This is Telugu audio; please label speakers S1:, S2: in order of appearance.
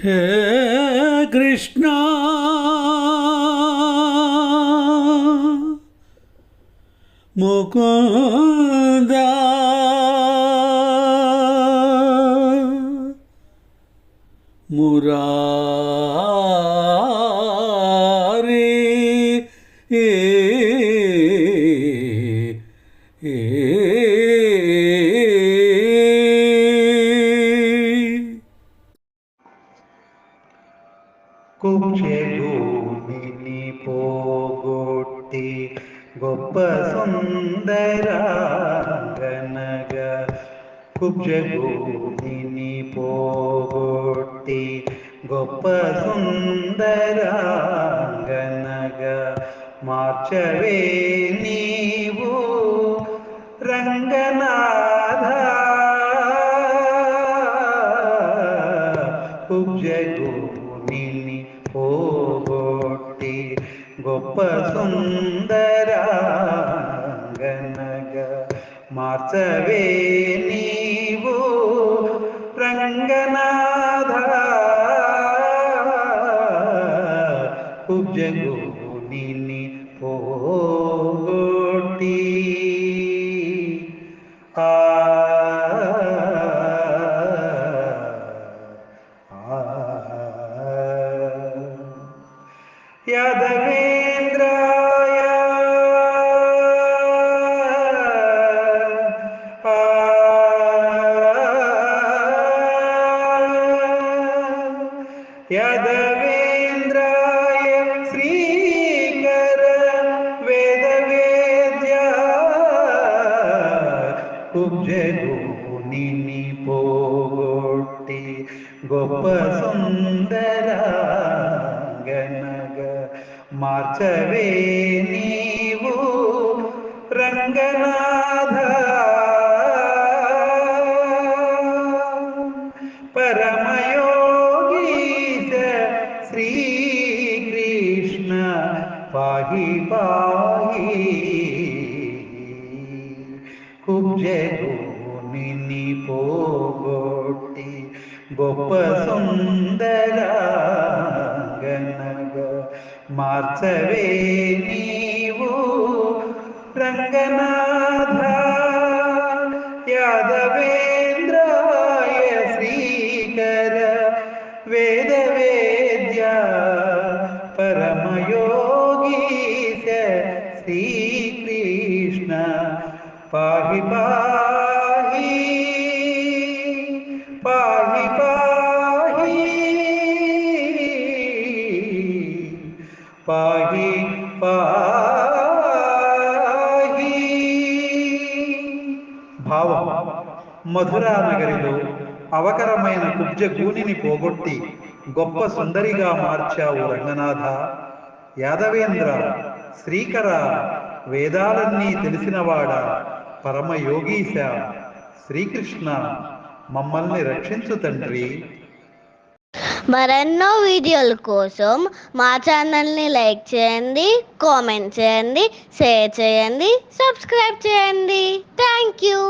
S1: Hey Krishna Mukunda Murad.
S2: భూమిని పోగొట్టి గొప్ప సుందరాంగనగా కుబ్జభూమిని పోగొట్టి గొప్ప సుందరాంగనగా మార్చవే నీవు రంగనా ഗോപ സുന്ദരാംഗനഗ മാർച്ചവേ നീവു ರಂಗನಾಥ ಕುಬ್ಜಗೋ ನಿನ್ನಿ ಪೋಗೋಟಿ ಆ ಯಾದಗ യദവേന്ദ്രായ ശ്രീകര വേദവേദ്യ കുബ്ജഗുണിനി പോകോട്ടി ഗൊപ്പ സുന്ദരാംഗനഗ മാർച്ചവേ നീവു ರಂಗನಾಥ ಪರಮಯೋ పాహి పాహి. కుబ్జగోనిని పోగొట్టి గొప్ప సుందరాంగనగా మార్చవే నీవు రంగనాథ శ్రీకృష్ణ పాహి పాహి పాహి పాహి పాహి పాహి. భావం. మధురా నగరిలో అవకరమైన కుబ్జ గూనిని పోగొట్టి గొప్ప సుందరిగా మార్చావు రంగనాథ. యాదవేంద్ర శ్రీకర వేదాలన్నీ తెలిసినవాడా పరమయోగీశ శ్రీకృష్ణ మమ్మల్ని రక్షించు తండ్రి.
S3: మరెన్నో వీడియోల కోసం మా ఛానల్ని లైక్ చేయండి కామెంట్ చేయండి షేర్ చేయండి సబ్స్క్రైబ్ చేయండి. Thank you.